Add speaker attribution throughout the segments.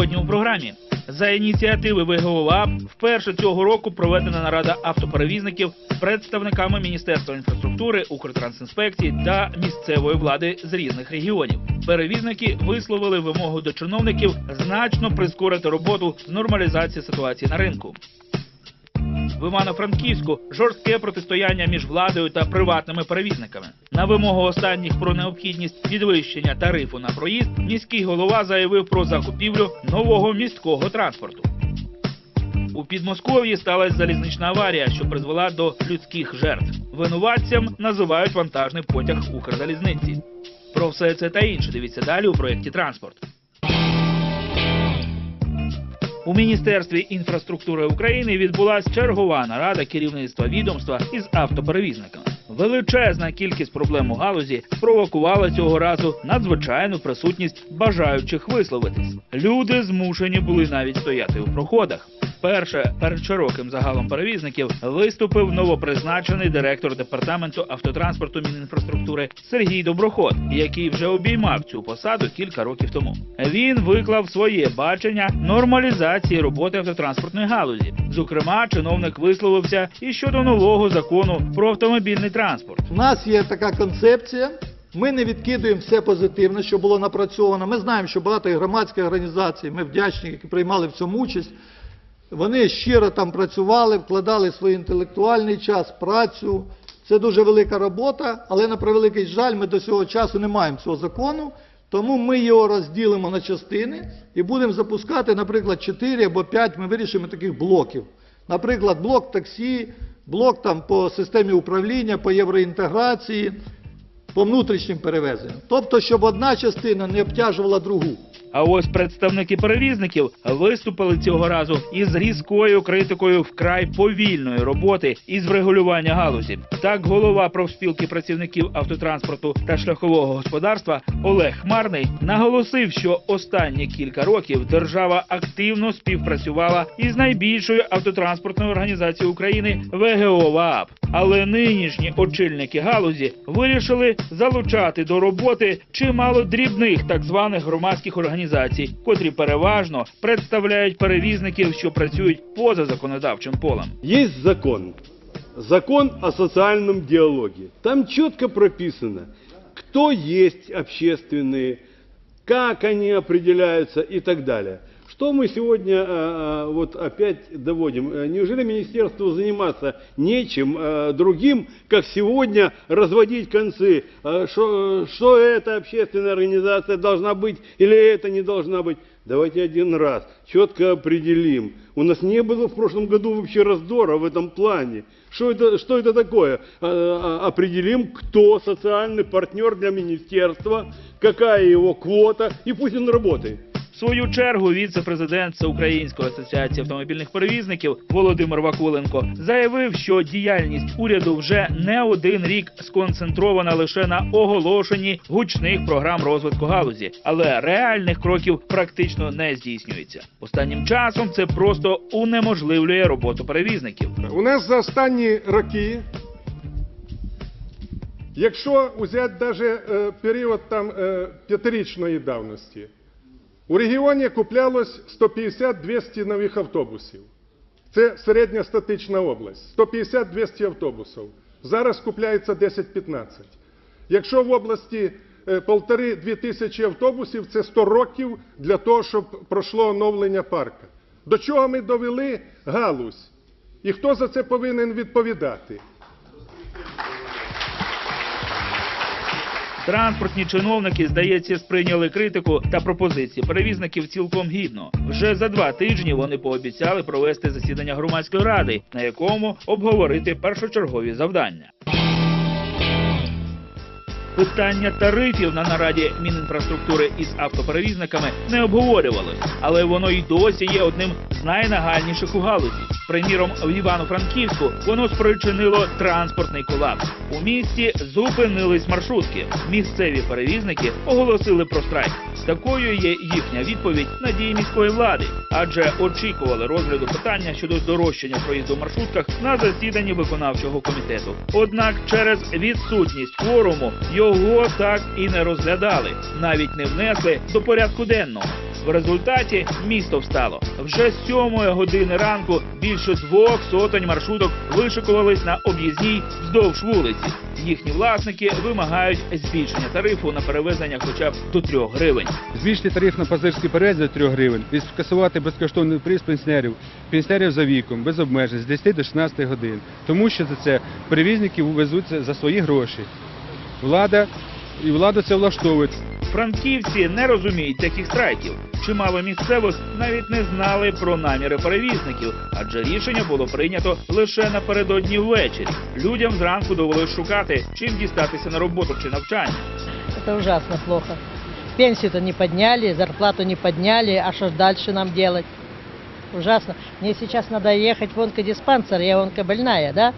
Speaker 1: Сьогодні у програмі за ініціативи ВГОАП вперше цього року проведена нарада автоперевізників з представниками Міністерства інфраструктури, Укртрансінспекції та місцевої влади з різних регіонів. Перевізники висловили вимогу до чиновників значно прискорити роботу з нормалізації ситуації на ринку. В Івано-Франківську жорстке протистояння між владою та приватними перевізниками. На вимогу останніх про необхідність підвищення тарифу на проїзд міський голова заявив про закупівлю нового міського транспорту. У Підмосков'ї сталася залізнична аварія, що призвела до людських жертв. Винуватцям називають вантажний потяг Укрзалізниці. Про все це та інше дивіться далі у проєкті Транспорт. У Міністерстві інфраструктури України відбулася чергова нарада керівництва відомства із автоперевізниками. Величезна кількість проблем у галузі спровокувала цього разу надзвичайну присутність бажаючих висловитись. Люди змушені були навіть стояти у проходах. Перше перед широким загалом перевізників виступив новопризначений директор департаменту автотранспорту Мінінфраструктури Сергій Доброход, який вже обіймав цю посаду кілька років тому. Він виклав своє бачення нормалізації роботи автотранспортної галузі. Зокрема, чиновник висловився і щодо нового закону про автомобільний транспорт.
Speaker 2: У нас є така концепція. Ми не відкидуємо все позитивне, що було напрацьовано. Ми знаємо, що багато громадських організацій, ми вдячні, які приймали в цьому участь. Вони щиро там працювали, вкладали свій інтелектуальний час, працю. Це дуже велика робота, але на превеликий жаль, ми до цього часу не маємо цього закону. Тому ми його розділимо на частини і будемо запускати, наприклад, 4 або 5, ми вирішимо таких блоків. Наприклад, блок таксі, блок там по системі управління, по євроінтеграції, по внутрішнім перевезенням. Тобто, щоб одна частина не обтяжувала другу.
Speaker 1: А ось представники перевізників виступили цього разу із різкою критикою вкрай повільної роботи із врегулювання галузі. Так, голова профспілки працівників автотранспорту та шляхового господарства Олег Хмарний наголосив, що останні кілька років держава активно співпрацювала із найбільшою автотранспортною організацією України ВГО ВААП. Але нинішні очільники галузі вирішили залучати до роботи чимало дрібних так званих громадських організацій, котрі переважно представляють перевізників, що працюють поза законодавчим полем.
Speaker 3: Есть закон. Закон о социальном диалоге. Там четко прописано, кто есть общественные, как они определяются и так далее. Что мы сегодня э, э, вот опять доводим? Э, Неужели министерству заниматься нечем другим, как сегодня разводить концы? Что, что эта общественная организация должна быть или это не должна быть? Давайте один раз четко определим. У нас не было в прошлом году вообще раздора в этом плане. Что это, что это такое? Определим, кто социальный партнер для министерства, какая его квота, и пусть он работает.
Speaker 1: Свою чергу віце-президент Всеукраїнської асоціації автомобільних перевізників Володимир Вакуленко заявив, що діяльність уряду вже не один рік сконцентрована лише на оголошенні гучних програм розвитку галузі, але реальних кроків практично не здійснюється. Останнім часом це просто унеможливлює роботу перевізників.
Speaker 4: У нас за останні роки, якщо взяти навіть е, період там е, п'ятирічної давності, у регіоні куплялось 150-200 нових автобусів. Це середньостатична область. 150-200 автобусів. Зараз купляється 10-15. Якщо в області е, полтори-дві тисячі автобусів, це 100 років для того, щоб пройшло оновлення парка. До чого ми довели галузь? І хто за це повинен відповідати?
Speaker 1: Транспортні чиновники, здається, сприйняли критику та пропозиції перевізників цілком гідно. Вже за два тижні вони пообіцяли провести засідання громадської ради, на якому обговорити першочергові завдання. Питання тарифів на нараді Мінінфраструктури із автоперевізниками не обговорювали, але воно й досі є одним з найнагальніших у галузі. Приміром, в Івано-Франківську воно спричинило транспортний колапс. У місті зупинились маршрутки. Місцеві перевізники оголосили про страйк. Такою є їхня відповідь на дії міської влади, адже очікували розгляду питання щодо здорожчання проїзду в маршрутках на засіданні виконавчого комітету. Однак через відсутність кворуму його так і не розглядали, навіть не внесли до порядку денного. В результаті місто встало. Вже з сьомої години ранку більше двох сотень маршруток вишикувались на об'їзній вздовж вулиці. Їхні власники вимагають збільшення тарифу на перевезення хоча б до трьох гривень.
Speaker 5: Збільшити тариф на пасажирський переїзд до 3 гривень і скасувати безкоштовний приїзд пенсіонерів, пенсіонерів за віком, без обмежень з 10 до 16 годин. Тому що за це перевізники везуться за свої гроші. Влада і влада це влаштовує.
Speaker 1: Франківці не розуміють таких страйків. Чимало місцевих навіть не знали про наміри перевізників, адже рішення було прийнято лише напередодні ввечері. Людям зранку довелось шукати, чим дістатися на роботу чи навчання.
Speaker 6: Это ужасно плохо. Пенсию-то не подняли, зарплату не подняли, а что ж дальше нам делать? Ужасно. Мне сейчас надо ехать в онкодиспансер, я онкобольная, да?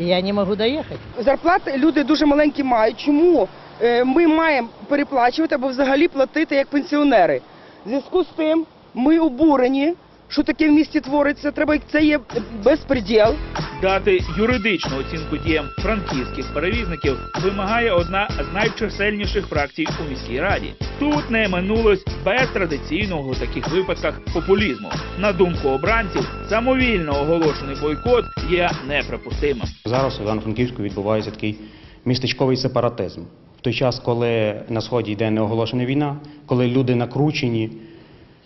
Speaker 6: И я не можу доїхати.
Speaker 7: Зарплати люди дуже маленькі мають. Чому е, ми маємо переплачувати або взагалі платити як пенсіонери? В зв'язку з тим ми обурені, що таке в місті твориться. Треба це є безпреділ.
Speaker 1: Дати юридичну оцінку діям франківських перевізників вимагає одна з найчисельніших фракцій у міській раді. Тут не минулось без традиційного у таких випадках популізму. На думку обранців, самовільно оголошений бойкот є неприпустимим.
Speaker 8: Зараз у Івано-Франківську відбувається такий містечковий сепаратизм. В той час, коли на сході йде неоголошена війна, коли люди накручені,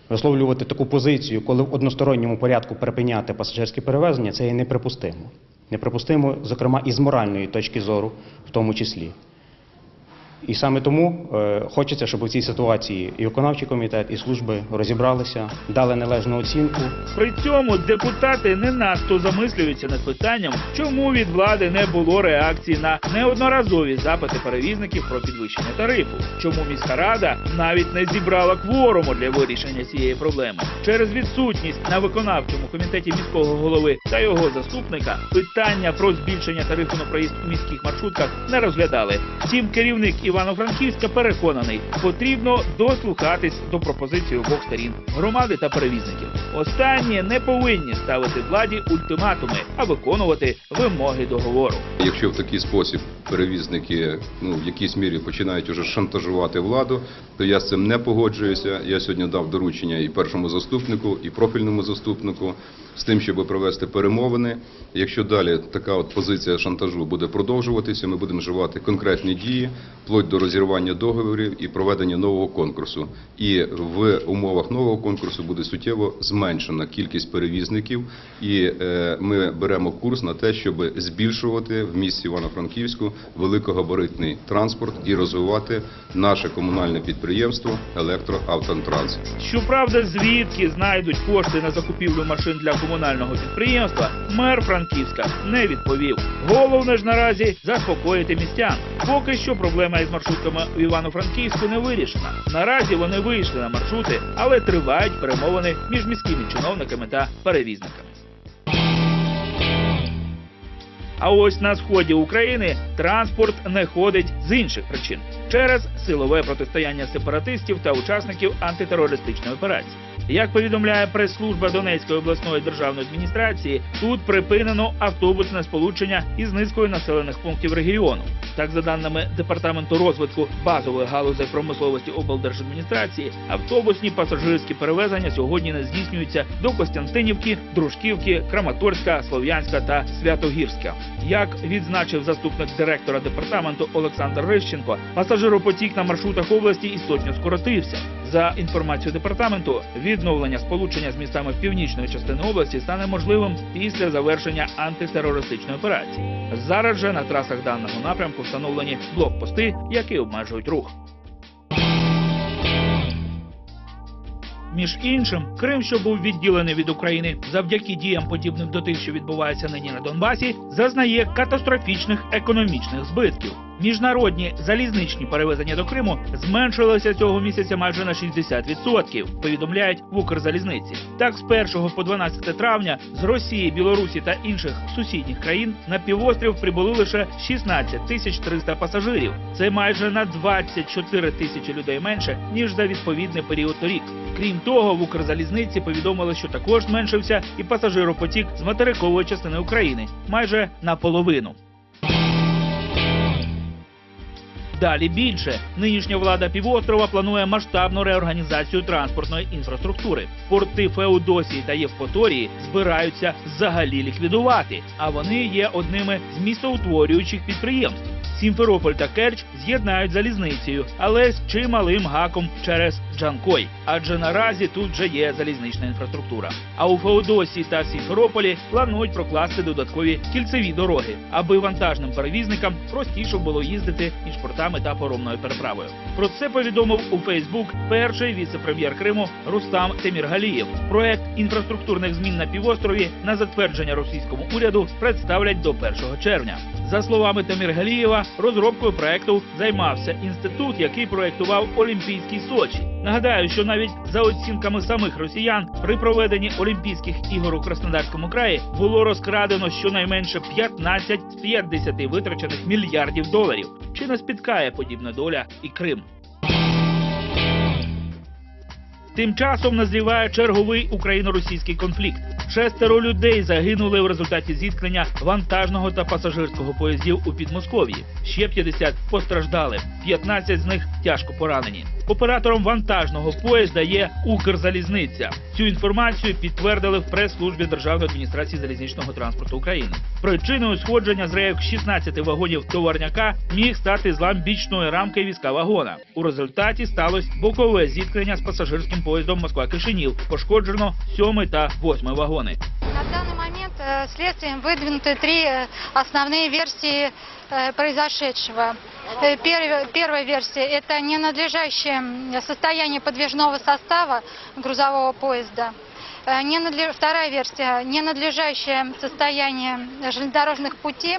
Speaker 8: висловлювати таку позицію, коли в односторонньому порядку припиняти пасажирські перевезення, це є неприпустимо. Неприпустимо, зокрема, і з моральної точки зору, в тому числі. І саме тому е, хочеться, щоб у цій ситуації і виконавчий комітет, і служби розібралися, дали належну оцінку,
Speaker 1: При цьому депутати не надто замислюються над питанням, чому від влади не було реакції на неодноразові запити перевізників про підвищення тарифу, чому міська рада навіть не зібрала кворуму для вирішення цієї проблеми. Через відсутність на виконавчому комітеті міського голови та його заступника питання про збільшення тарифу на проїзд у міських маршрутках не розглядали. Втім, керівник Івано-Франківська переконаний, потрібно дослухатись до пропозицій обох сторін громади та перевізників. Останні не повинні ставити владі ультиматуми, а виконувати вимоги договору.
Speaker 9: Якщо в такий спосіб перевізники ну, в якійсь мірі починають уже шантажувати владу, то я з цим не погоджуюся. Я сьогодні дав доручення і першому заступнику, і профільному заступнику з тим, щоб провести перемовини. Якщо далі така от позиція шантажу буде продовжуватися, ми будемо вживати конкретні дії, вплоть до розірвання договорів і проведення нового конкурсу. І в умовах нового конкурсу буде суттєво зменшена кількість перевізників, і е, ми беремо курс на те, щоб збільшувати в місті Івано-Франківську великогабаритний транспорт і розвивати наше комунальне підприємство Електроавтотранс.
Speaker 1: Щоправда, звідки знайдуть кошти на закупівлю машин для комунального підприємства, мер Франківська не відповів. Головне ж наразі заспокоїти містян. Поки що проблема із маршрутками в Івано-Франківську не вирішена. Наразі вони вийшли на маршрути, але тривають перемовини між міськими чиновниками та перевізниками. А ось на сході України транспорт не ходить з інших причин через силове протистояння сепаратистів та учасників антитерористичної операції. Як повідомляє прес-служба Донецької обласної державної адміністрації, тут припинено автобусне сполучення із низкою населених пунктів регіону. Так, за даними департаменту розвитку базової галузей промисловості облдержадміністрації, автобусні пасажирські перевезення сьогодні не здійснюються до Костянтинівки, Дружківки, Краматорська, Слов'янська та Святогірська. Як відзначив заступник директора департаменту Олександр Рищенко, пасажиропотік на маршрутах області істотно скоротився. За інформацією департаменту, відновлення сполучення з містами північної частини області стане можливим після завершення антитерористичної операції. Зараз же на трасах даного напрямку встановлені блокпости, які обмежують рух. Між іншим, Крим, що був відділений від України завдяки діям, подібним до тих, що відбуваються нині на Донбасі, зазнає катастрофічних економічних збитків. Міжнародні залізничні перевезення до Криму зменшилися цього місяця майже на 60%, повідомляють в Укрзалізниці. Так, з 1 по 12 травня з Росії, Білорусі та інших сусідніх країн на півострів прибули лише 16 тисяч 300 пасажирів. Це майже на 24 тисячі людей менше ніж за відповідний період торік. Крім того, в Укрзалізниці повідомили, що також зменшився і пасажиропотік з материкової частини України майже наполовину. Далі більше нинішня влада півострова планує масштабну реорганізацію транспортної інфраструктури. Порти Феодосії та Євпаторії збираються взагалі ліквідувати, а вони є одними з містоутворюючих підприємств. Сімферополь та Керч з'єднають залізницею, але з чималим гаком через Джанкой, адже наразі тут вже є залізнична інфраструктура. А у Феодосії та Сімферополі планують прокласти додаткові кільцеві дороги, аби вантажним перевізникам простіше було їздити між портами та поромною переправою. Про це повідомив у Фейсбук перший віце-прем'єр Криму Рустам Теміргалієв. Проект інфраструктурних змін на півострові на затвердження російському уряду представлять до 1 червня. За словами Таміргалієва, розробкою проекту займався інститут, який проектував Олімпійський Сочі. Нагадаю, що навіть за оцінками самих росіян при проведенні Олімпійських ігор у Краснодарському краї було розкрадено щонайменше 15 з 50 витрачених мільярдів доларів. Чи не спіткає подібна доля і Крим? Тим часом назріває черговий україно-російський конфлікт. Шестеро людей загинули в результаті зіткнення вантажного та пасажирського поїздів у Підмосков'ї. Ще 50 постраждали, 15 з них тяжко поранені. Оператором вантажного поїзда є Укрзалізниця. Цю інформацію підтвердили в прес-службі Державної адміністрації залізничного транспорту України. Причиною сходження з рейок 16 вагонів товарняка міг стати злам бічної рамки візка вагона. У результаті сталося бокове зіткнення з пасажирським поїздом Москва-Кишинів. Пошкоджено 7 та 8 вагони.
Speaker 10: На данный момент э, следствием выдвинуты три э, основные версии э, произошедшего. Перв- Первая версия – это ненадлежащее состояние подвижного состава грузового поезда. Вторая версия – ненадлежащее состояние железнодорожных путей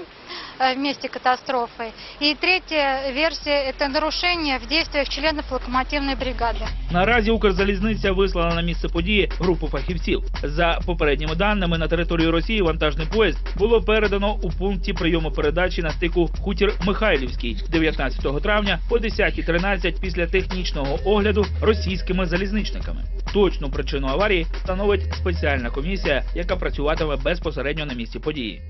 Speaker 10: месте катастрофы. И третья версия – это нарушение в действиях членов локомотивной бригады.
Speaker 1: Наразі Укрзалізниця вислала на місце події групу фахівців. За попередніми даними на територію Росії вантажний поїзд було передано у пункті прийому передачі на стику Хутір Михайлівський 19 травня о 10.13 після технічного огляду російськими залізничниками. Точну причину аварії встановить спеціальна комісія, яка працюватиме безпосередньо на місці події.